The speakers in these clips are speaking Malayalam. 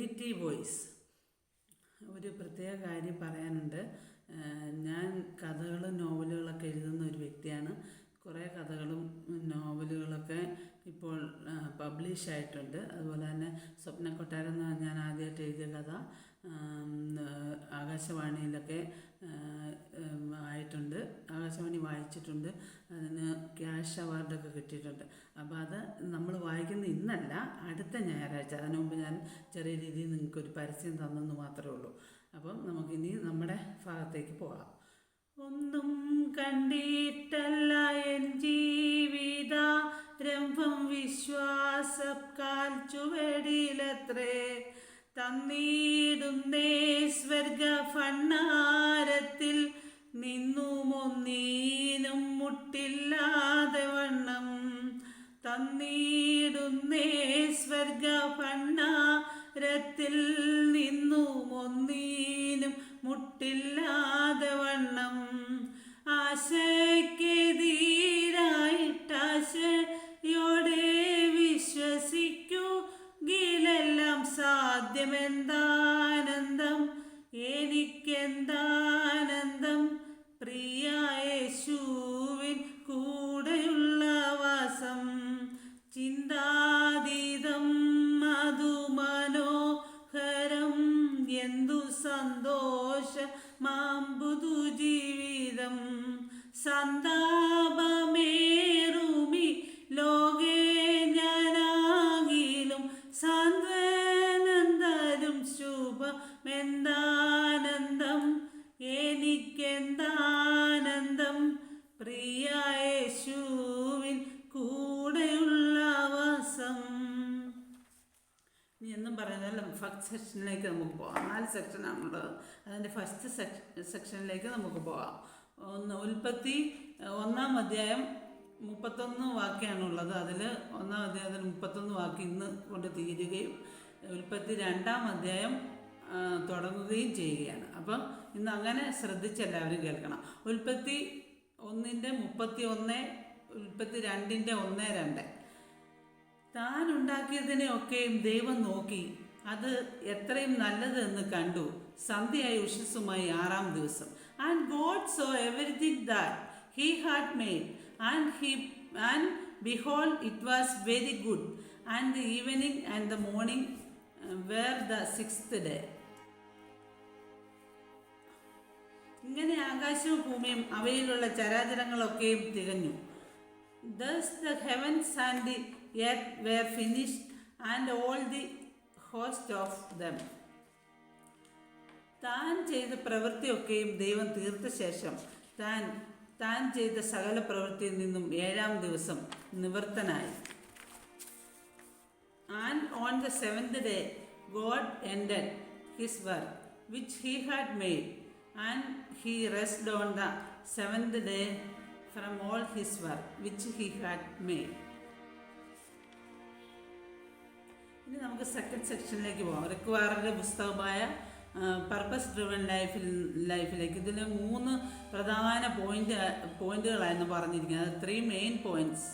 വോയിസ് ഒരു പ്രത്യേക കാര്യം പറയാനുണ്ട്. ഞാൻ കഥകളും നോവലുകളൊക്കെ എഴുതുന്ന ഒരു വ്യക്തിയാണ്. കുറേ കഥകളും നോവലുകളൊക്കെ ഇപ്പോൾ പബ്ലിഷ് ആയിട്ടുണ്ട്. അതുപോലെ തന്നെ സ്വപ്ന കൊട്ടാരം എന്ന് ഞാൻ ആദ്യമായിട്ട് എഴുതിയ കഥ. ആകാശവാണിയിലൊക്കെ ആയിട്ടുണ്ട്. ആകാശവാണി വായിച്ചിട്ടുണ്ട്. അതിന് ക്യാഷ് അവാർഡൊക്കെ കിട്ടിയിട്ടുണ്ട്. അപ്പോൾ അത് നമ്മൾ വായിക്കുന്ന ഇന്നല്ല അടുത്ത ഞായറാഴ്ച. അതിനു മുമ്പ് ഞാൻ ചെറിയ രീതിയിൽ നിങ്ങൾക്കൊരു പരസ്യം തന്നെന്ന് മാത്രമേ ഉള്ളൂ. അപ്പം നമുക്കിനി നമ്മുടെ ഭാഗത്തേക്ക് പോകാം. ഒന്നും കണ്ടിട്ടല്ല എൻ ജീവിത രംഭം വിശ്വാസക്കാൽ ചുവടിലത്രേ. തന്നീടുന്നേ സ്വർഗ ഫണ്ണാരത്തിൽ നിന്നുമൊന്നീനും മുട്ടില്ലാതെ വണ്ണം. തന്നീടുന്നേ സ്വർഗ ഭണ്ണാരത്തിൽ നിന്നു ഒന്നീനും മുട്ടില്ലാതെ വണ്ണം. ആശയ്ക്കെതിരായിട്ടാശയോടെ സാധ്യമെന്താനന്ദം പറയുന്നതല്ല ഫസ്റ്റ് സെക്ഷനിലേക്ക് നമുക്ക് പോകാം. നാല് സെക്ഷനാണുള്ളത് അതിന്റെ ഫസ്റ്റ് സെക്ഷനിലേക്ക് നമുക്ക് പോകാം. ഒന്ന് ഉൽപ്പത്തി ഒന്നാം അധ്യായം മുപ്പത്തൊന്ന് വാക്യാണുള്ളത്. അതിൽ ഒന്നാം അധ്യായത്തിൽ മുപ്പത്തൊന്ന് വാക്ക് ഇന്ന് കൊണ്ട് തീരുകയും ഉൽപ്പത്തി രണ്ടാം അധ്യായം തുടങ്ങുകയും ചെയ്യുകയാണ്. അപ്പം ഇന്ന് അങ്ങനെ ശ്രദ്ധിച്ച് എല്ലാവരും കേൾക്കണം. ഉൽപ്പത്തി ഒന്നിന്റെ മുപ്പത്തി ഒന്ന് ഉൽപ്പത്തി രണ്ടിന്റെ ഒന്ന് രണ്ട്. താൻ ഉണ്ടാക്കിയതിനെയൊക്കെയും ദൈവം നോക്കി. അത് എത്രയും നല്ലത് എന്ന് കണ്ടു. സന്ധ്യയായി ഉഷസ്സുമായി ആറാം ദിവസം. And God saw everything that he had made and he and behold it was very good and the evening and the morning were the sixth day ഇങ്ങനെ ആകാശവും ഭൂമിയും അവയിലുള്ള ചരാചരങ്ങളൊക്കെയും തികഞ്ഞു. The heavens and the earth were finished, and all the host of them. താൻ ചെയ്ത പ്രവൃത്തിയൊക്കെയും ദൈവം തീർത്ത ശേഷം താൻ താൻ ചെയ്ത സകല പ്രവൃത്തിയിൽ നിന്നും ഏഴാം ദിവസം നിവൃത്തനായി and on the seventh day God ended his work which he had made and he rest on the seventh day from all his work which he had made ഇനി നമുക്ക് സെക്കൻഡ് സെക്ഷനിലേക്ക് പോകാം. റിക്വയറിന്റെ പുസ്തകമായ പർപ്പസ് ഡ്രിവൺ ലൈഫിൽ ലൈഫിലേക്ക് ഇതിൽ മൂന്ന് പ്രധാന പോയിന്റ് പോയിന്റുകളായിരുന്നു പറഞ്ഞിരിക്കുന്നത്. Three main points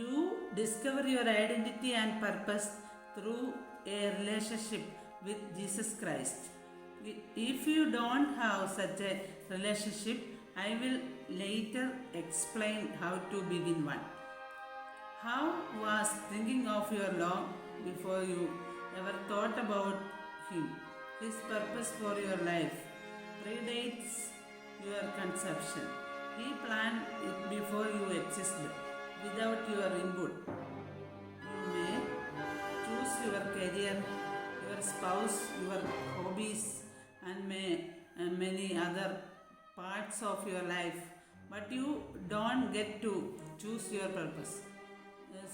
you discover your identity and purpose through a relationship with Jesus Christ if you don't have such a relationship I will later explain how to begin one how was thinking of your Lord before you ever thought about Him? His purpose for your life predates your conception. He planned it before you existed, without your input. You may choose your career, your spouse, your hobbies, and may, and many other parts of your life, but you don't get to choose your purpose.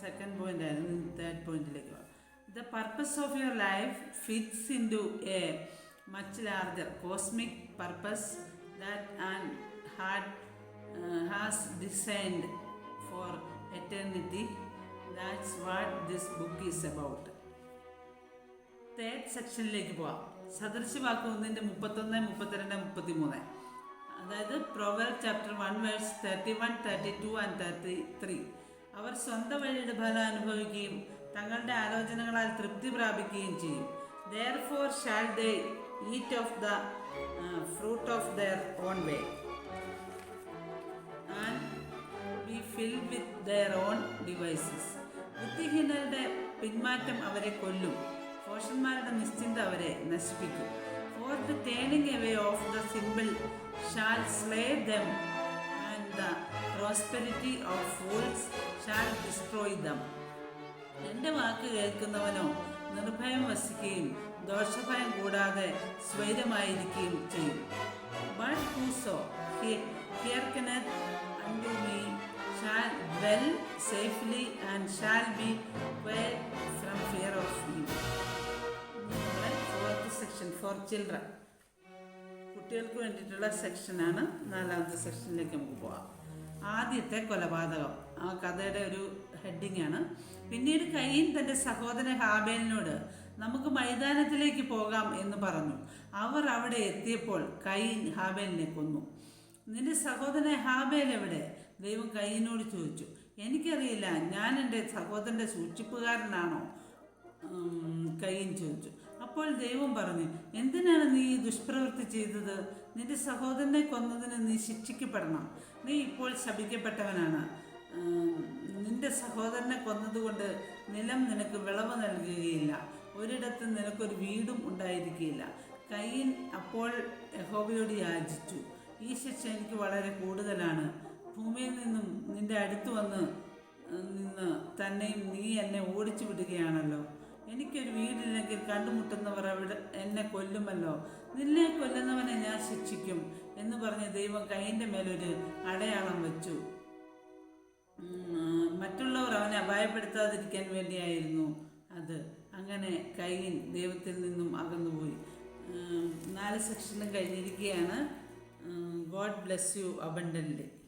Second point ആയിരുന്നു തേർഡ് പോയിന്റിലേക്ക് the purpose of your life fits into a much larger cosmic purpose that and had has designed for eternity that's what this book is about third സെക്ഷനിലേക്ക് പോവാം. സദൃശ്യവാക്ക് ഒന്നിന്റെ മുപ്പത്തൊന്ന് മുപ്പത്തിരണ്ട് മുപ്പത്തി മൂന്ന് അതായത് proverbs chapter one verse thirty one thirty two and thirty three അവർ സ്വന്തം വഴിയുടെ ഫലം അനുഭവിക്കുകയും തങ്ങളുടെ ആലോചനകളാൽ തൃപ്തി പ്രാപിക്കുകയും ചെയ്യും. Therefore shall they eat of the fruit of their own way be filled with with own devices. ബുദ്ധിഹീനരുടെ പിന്മാറ്റം അവരെ കൊല്ലും. ഭോഷന്മാരുടെ നിശ്ചിന്ത അവരെ നശിപ്പിക്കും. For the turning away of the simple shall slay them and the prosperity of fools shall destroy them എന്റെ വാക്ക് കേൾക്കുന്നവനോ നിർഭയം വസിക്കുകയും ദോഷഭയം കൂടാതെ സ്വൈരമായിരിക്കുകയും ചെയ്യും. But whoso hearkeneth unto me shall dwell safely and shall be well from fear of you fourth section for children കുട്ടികൾക്ക് വേണ്ടിയിട്ടുള്ള സെക്ഷനാണ് നാലാമത്തെ സെക്ഷനിലേക്ക് നമുക്ക് പോവാം. ആദ്യത്തെ കൊലപാതകം. ആ കഥയുടെ ഒരു ഹെഡിങ് ആണ്. പിന്നീട് കയ്യൻ തന്റെ സഹോദരൻ ഹാബേലിനോട് നമുക്ക് മൈതാനത്തിലേക്ക് പോകാം എന്ന് പറഞ്ഞു. അവർ അവിടെ എത്തിയപ്പോൾ കയ്യൻ ഹാബേലിനെ കൊന്നു. നിന്റെ സഹോദരൻ ഹാബേൽ എവിടെ? ദൈവം കയ്യനോട് ചോദിച്ചു. എനിക്കറിയില്ല ഞാൻ എന്റെ സഹോദരന്റെ സൂക്ഷിപ്പുകാരനാണോ? കയ്യൻ ചോദിച്ചു. അപ്പോൾ ദൈവം പറഞ്ഞു എന്തിനാണ് നീ ദുഷ്പ്രവൃത്തി ചെയ്തത്? നിന്റെ സഹോദരനെ കൊന്നതിന് നീ ശിക്ഷിക്കപ്പെടണം. നീ ഇപ്പോൾ ശപിക്കപ്പെട്ടവനാണ്. നിന്റെ സഹോദരനെ കൊന്നതുകൊണ്ട് നിലം നിനക്ക് വിളവ് നൽകുകയില്ല. ഒരിടത്ത് നിനക്കൊരു വീടും ഉണ്ടായിരിക്കുകയില്ല. കയ്യിൻ അപ്പോൾ യഹോബയോട് യാചിച്ചു. ഈ ശിക്ഷ എനിക്ക് വളരെ കൂടുതലാണ്. ഭൂമിയിൽ നിന്നും നിന്റെ അടുത്ത് വന്ന് നിന്ന് തന്നെയും നീ എന്നെ ഓടിച്ചു വിടുകയാണല്ലോ. എനിക്കൊരു വീടില്ലെങ്കിൽ കണ്ടുമുട്ടുന്നവർ അവിടെ എന്നെ കൊല്ലുമല്ലോ. നിന്നെ കൊല്ലുന്നവനെ ഞാൻ ശിക്ഷിക്കും എന്ന് പറഞ്ഞ് ദൈവം കൈന്റെ മേലൊരു അടയാളം വെച്ചു. മറ്റുള്ളവർ അവനെ അപായപ്പെടുത്താതിരിക്കാൻ വേണ്ടിയായിരുന്നു അത്. അങ്ങനെ കൈയിൻ ദൈവത്തിൽ നിന്നും അകന്നുപോയി. നാല് സെക്ഷനും കഴിഞ്ഞിരിക്കുകയാണ്. God bless you abundant